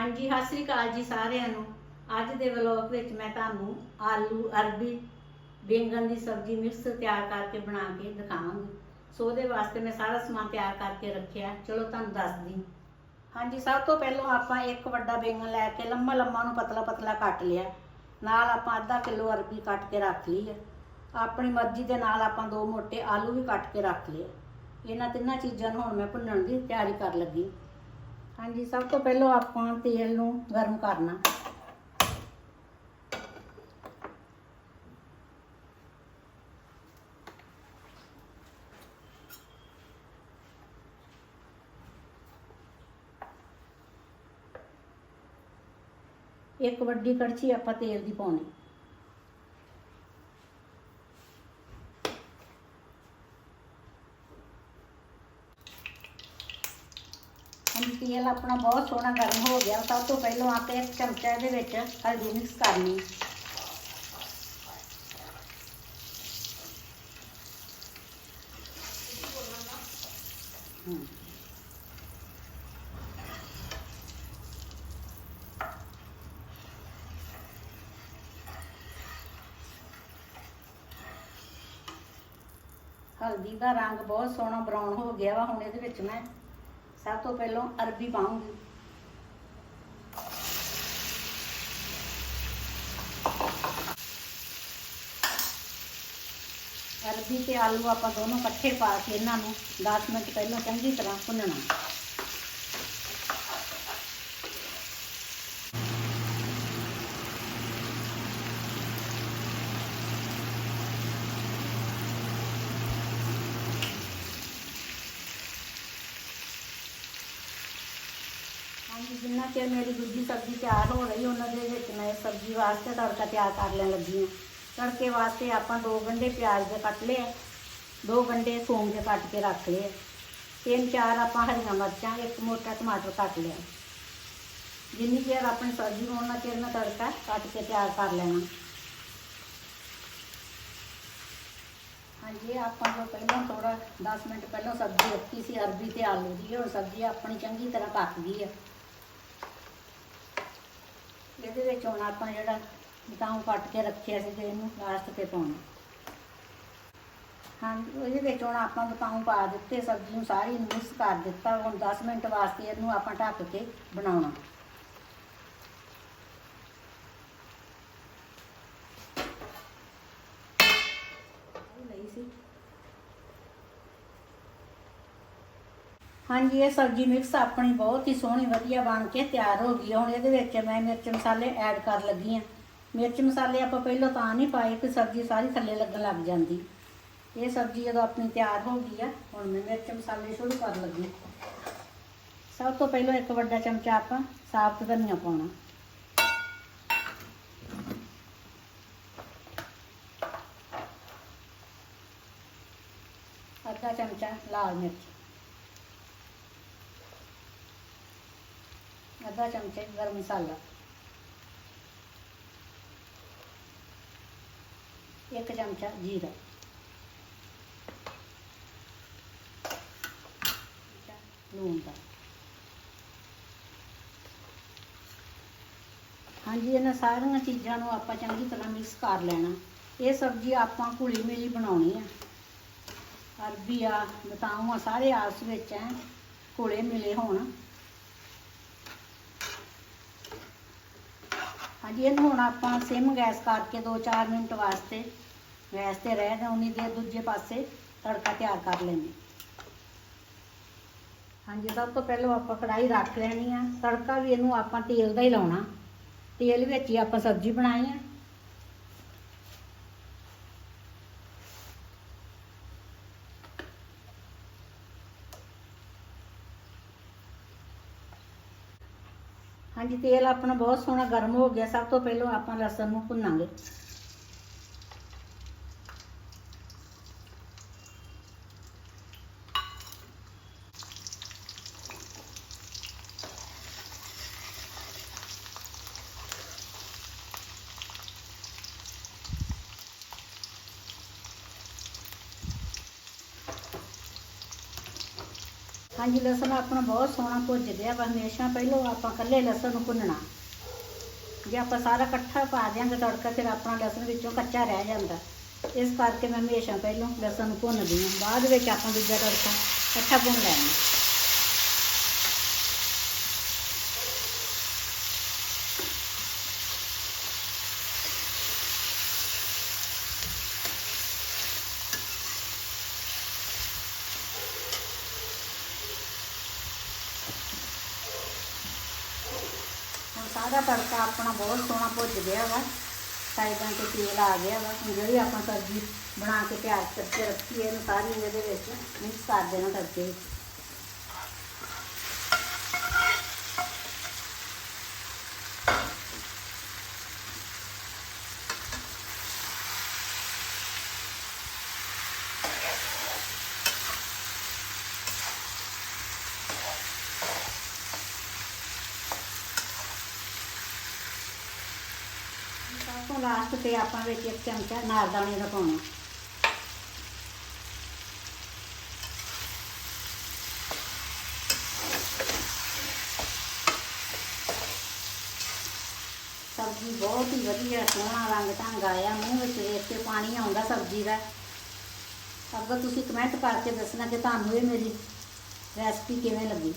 ਹਾਂਜੀ, ਸਤਿ ਸ੍ਰੀ ਅਕਾਲ ਜੀ ਸਾਰਿਆਂ ਨੂੰ। ਅੱਜ ਦੇ ਵਲੌਗ ਵਿੱਚ ਮੈਂ ਤੁਹਾਨੂੰ ਆਲੂ, ਅਰਬੀ, ਬੈਂਗਣ ਦੀ ਸਬਜ਼ੀ ਮਿਕਸ ਤਿਆਰ ਕਰਕੇ ਬਣਾ ਕੇ ਦਿਖਾਵਾਂਗੀ। ਸੋ ਉਹਦੇ ਵਾਸਤੇ ਮੈਂ ਸਾਰਾ ਸਮਾਨ ਤਿਆਰ ਕਰਕੇ ਰੱਖਿਆ। ਚਲੋ, ਤੁਹਾਨੂੰ ਦੱਸਦੀ। ਹਾਂਜੀ, ਸਭ ਤੋਂ ਪਹਿਲਾਂ ਆਪਾਂ ਇੱਕ ਵੱਡਾ ਬੈਂਗਣ ਲੈ ਕੇ ਲੰਮਾ ਲੰਮਾ ਨੂੰ ਪਤਲਾ ਪਤਲਾ ਕੱਟ ਲਿਆ। ਨਾਲ ਆਪਾਂ ਅੱਧਾ ਕਿਲੋ ਅਰਬੀ ਕੱਟ ਕੇ ਰੱਖ ਲਈ ਹੈ ਆਪਣੀ ਮਰਜ਼ੀ ਦੇ ਨਾਲ ਆਪਾਂ ਦੋ ਮੋٹے ਆਲੂ ਵੀ ਕੱਟ ਕੇ ਰੱਖ ਲਏ ਇਹਨਾਂ ਤਿੰਨਾਂ ਚੀਜ਼ਾਂ ਨੂੰ ਹੁਣ ਮੈਂ ਭੁੰਨਣ ਦੀ ਤਿਆਰੀ ਕਰ ਲੱਗੀ। ਹਾਂਜੀ, ਸਭ ਤੋਂ ਪਹਿਲਾਂ ਆਪਾਂ ਤੇਲ ਨੂੰ ਗਰਮ ਕਰਨਾ। ਇੱਕ ਵੱਡੀ ਕੜਛੀ ਆਪਾਂ ਤੇਲ ਦੀ ਪਾਉਣੀ ਹੁਣ ਤੇਲ ਆਪਣਾ ਬਹੁਤ ਸੋਹਣਾ ਗਰਮ ਹੋ ਗਿਆ ਸਭ ਤੋਂ ਪਹਿਲਾਂ ਆਪਾਂ ਇੱਕ ਚਮਚਾ ਇਹਦੇ ਵਿੱਚ ਹਲਦੀ ਮਿਕਸ ਕਰਨੀ ਹਮ। ਹਲਦੀ ਦਾ ਰੰਗ ਬਹੁਤ ਸੋਹਣਾ ਬਰਾਊਨ ਹੋ ਗਿਆ ਵਾ ਹੁਣ ਇਹਦੇ ਵਿੱਚ ਮੈਂ ਸਭ ਤੋਂ ਪਹਿਲਾਂ ਅਰਬੀ ਪਾਉਂਗੀ। ਅਰਬੀ ਤੇ ਆਲੂ ਆਪਾਂ ਦੋਨੋਂ ਇਕੱਠੇ ਪਾ ਕੇ ਇਹਨਾਂ ਨੂੰ 10 ਮਿੰਟ ਪਹਿਲਾਂ ਚੰਗੀ ਤਰ੍ਹਾਂ ਭੁੰਨਣਾ। ਹਾਂਜੀ ਜਿੰਨਾ ਚਿਰ ਮੇਰੀ ਦੂਜੀ ਸਬਜ਼ੀ ਤਿਆਰ ਹੋ ਰਹੀ, ਉਹਨਾਂ ਦੇ ਵਿੱਚ ਮੈਂ ਸਬਜ਼ੀ ਵਾਸਤੇ ਤੜਕਾ ਤਿਆਰ ਕਰ ਲੈਣ ਲੱਗੀ ਹਾਂ। ਤੜਕੇ ਵਾਸਤੇ ਆਪਾਂ ਦੋ ਗੰਢੇ ਪਿਆਜ਼ ਦੇ ਕੱਟ ਲਏ ਦੋ ਗੰਢੇ ਥੋਮ ਦੇ ਕੱਟ ਕੇ ਰੱਖ ਲਏ ਤਿੰਨ ਚਾਰ ਆਪਾਂ ਹਰੀਆਂ ਮਿਰਚਾਂ, ਇੱਕ ਮੋਟਾ ਟਮਾਟਰ ਕੱਟ ਲਿਆ। ਜਿੰਨੀ ਚਿਰ ਆਪਣੀ ਸਬਜ਼ੀ ਨੂੰ ਚਿਰ ਮੈਂ ਤੜਕਾ ਕੱਟ ਕੇ ਤਿਆਰ ਕਰ ਲੈਣਾ। ਹਾਂਜੀ, ਆਪਾਂ ਨੂੰ ਪਹਿਲਾਂ ਥੋੜਾ 10 ਮਿੰਟ ਪਹਿਲਾਂ ਸਬਜ਼ੀ ਰੱਖੀ ਸੀ, ਅਰਬੀ ਤੇ ਆਲੂ ਦੀ, ਹੁਣ ਸਬਜ਼ੀ ਆਪਣੀ ਚੰਗੀ ਤਰ੍ਹਾਂ ਪੱਕ ਗਈ ਹੈ ਇਹਦੇ ਵਿੱਚ ਹੁਣ ਆਪਾਂ ਜਿਹੜਾ ਬਤਾਉ ਕੱਟ ਕੇ ਰੱਖਿਆ ਸੀ ਤੇ ਇਹਨੂੰ ਲਾਸਟ ਤੇ ਪਾਉਣਾ। ਹਾਂਜੀ, ਉਹਦੇ ਵਿੱਚ ਹੁਣ ਆਪਾਂ ਬਤਾਉ ਪਾ ਦਿੱਤੇ, ਸਬਜ਼ੀ ਨੂੰ ਸਾਰੀ ਮਿਕਸ ਕਰ ਦਿੱਤਾ, ਹੁਣ 10 ਮਿੰਟ ਵਾਸਤੇ ਇਹਨੂੰ ਆਪਾਂ ਢੱਕ ਕੇ ਬਣਾਉਣਾ। ਲਈ ਸੀ। ਹਾਂਜੀ, ਇਹ ਸਬਜ਼ੀ ਮਿਕਸ ਆਪਣੀ ਬਹੁਤ ਹੀ ਸੋਹਣੀ, ਵਧੀਆ ਬਣ ਕੇ ਤਿਆਰ ਹੋ ਗਈ ਹੈ। ਹੁਣ ਇਹਦੇ ਵਿੱਚ ਮੈਂ ਮਿਰਚ ਮਸਾਲੇ ਐਡ ਕਰ ਲੱਗੀ ਹਾਂ ਮਿਰਚ ਮਸਾਲੇ ਆਪਾਂ ਪਹਿਲਾਂ ਤਾਂ ਨਹੀਂ ਪਾਏ ਕਿ ਸਬਜ਼ੀ ਸਾਰੀ ਥੱਲੇ ਲੱਗਣ ਲੱਗ ਜਾਂਦੀ। ਇਹ ਸਬਜ਼ੀ ਜਦੋਂ ਆਪਣੀ ਤਿਆਰ ਹੋ ਗਈ ਆ, ਹੁਣ ਮੈਂ ਮਿਰਚ ਮਸਾਲੇ ਸ਼ੁਰੂ ਕਰ ਲੱਗੀ ਸਭ ਤੋਂ ਪਹਿਲਾਂ ਇੱਕ ਵੱਡਾ ਚਮਚਾ ਆਪਾਂ ਸਾਫ਼ ਧਨੀਆ ਪਾਉਣਾ। ਅੱਧਾ ਚਮਚਾ ਲਾਲ ਮਿਰਚ। ਅੱਧਾ ਚਮਚਾ ਗਰਮ ਮਸਾਲਾ। ਇੱਕ ਚਮਚਾ ਜੀਰਾ। ਲੂਣ ਦਾ। ਹਾਂਜੀ, ਇਹਨਾਂ ਸਾਰੀਆਂ ਚੀਜ਼ਾਂ ਨੂੰ ਆਪਾਂ ਚੰਗੀ ਤਰ੍ਹਾਂ ਮਿਕਸ ਕਰ ਲੈਣਾ। ਇਹ ਸਬਜ਼ੀ ਆਪਾਂ ਘੁਲੀ ਮਿਲੀ ਬਣਾਉਣੀ ਆ। ਅਰਬੀ ਆ, ਬਤਾਊ ਆ, ਸਾਰੇ ਆਪਸ ਵਿੱਚ ਐ ਘੁਲੇ ਮਿਲੇ ਹੋਣ। ਹਾਂਜੀ ਇਹਨੂੰ ਹੁਣ ਆਪਾਂ ਸਿਮ ਗੈਸ ਕਰਕੇ 2-4 ਮਿੰਟ ਵਾਸਤੇ ਗੈਸ ਤੇ ਰਹਿ ਦੇਣੀ ਦੇ ਦੂਜੇ ਪਾਸੇ ਤੜਕਾ ਤਿਆਰ ਕਰ ਲੈਂਦੇ ਹਾਂਜੀ, ਸਭ ਤੋਂ ਪਹਿਲਾਂ ਆਪਾਂ ਕੜਾਈ ਰੱਖ ਲੈਣੀ ਆ। ਤੜਕਾ ਵੀ ਇਹਨੂੰ ਆਪਾਂ ਤੇਲ ਦਾ ਹੀ ਲਾਉਣਾ। ਤੇਲ ਵਿੱਚ ਹੀ ਆਪਾਂ ਸਬਜ਼ੀ ਬਣਾਈ ਆ। ਹਾਂਜੀ, ਤੇਲ ਆਪਣਾ ਬਹੁਤ ਸੋਹਣਾ ਗਰਮ ਹੋ ਗਿਆ। ਸਭ ਤੋਂ ਪਹਿਲਾਂ ਆਪਾਂ ਲਸਣ ਨੂੰ ਭੁੰਨਾਂਗੇ। ਹਾਂਜੀ, ਲਸਣ ਆਪਣਾ ਬਹੁਤ ਸੋਹਣਾ ਭੁੱਜ ਗਿਆ ਵਾ, ਹਮੇਸ਼ਾ ਪਹਿਲਾਂ ਆਪਾਂ ਕੱਲੇ ਲਸਣ ਨੂੰ ਭੁੰਨਣਾ। ਜੇ ਆਪਾਂ ਸਾਰਾ ਇਕੱਠਾ ਪਾ ਦਿਆਂਗੇ ਤੜਕਾ, ਫਿਰ ਆਪਣਾ ਲਸਣ ਵਿੱਚੋਂ ਕੱਚਾ ਰਹਿ ਜਾਂਦਾ। ਇਸ ਕਰਕੇ ਮੈਂ ਹਮੇਸ਼ਾ ਪਹਿਲਾਂ ਲਸਣ ਨੂੰ ਭੁੰਨਦੀ ਹਾਂ। ਬਾਅਦ ਵਿੱਚ ਆਪਾਂ ਦੂਜਾ ਤੜਕਾ ਇਕੱਠਾ ਭੁੰਨ ਲੈਣਾ ਸਾਰਾ ਤੜਕਾ ਆਪਣਾ ਬਹੁਤ ਸੋਹਣਾ ਭੁੱਜ ਗਿਆ ਵਾ। ਸਾਈਡਾਂ ਤੇ ਤੇਲ ਆ ਗਿਆ ਵਾ। ਹੁਣ ਜਿਹੜੀ ਆਪਾਂ ਸਬਜ਼ੀ ਬਣਾ ਕੇ ਤਿਆਰ ਕਰਕੇ ਰੱਖੀ ਹੈ, ਇਹਨੂੰ ਸਾਰੀ ਇਹਦੇ ਵਿੱਚ ਮਿਕਸ ਕਰ ਦੇਣਾ ਤੜਕੇ ਵਿੱਚ ਸਭ ਤੋਂ ਲਾਸਟ ਤੇ ਆਪਾਂ ਵਿੱਚ ਇੱਕ ਚਮਚਾ ਨਾਰਦਾਣੇ ਦਾ ਪਾਉਣਾ। ਸਬਜ਼ੀ ਬਹੁਤ ਹੀ ਵਧੀਆ ਸੋਹਣਾ ਰੰਗ ਢੰਗ ਆਇਆ, ਮੂੰਹ ਵਿੱਚ ਵੇਖ ਕੇ ਪਾਣੀ ਆਉਂਦਾ ਸਬਜ਼ੀ ਦਾ। ਅੱਗੇ ਤੁਸੀਂ ਕਮੈਂਟ ਕਰਕੇ ਦੱਸਣਾ ਕਿ ਤੁਹਾਨੂੰ ਇਹ ਮੇਰੀ ਰੈਸਪੀ ਕਿਵੇਂ ਲੱਗੀ।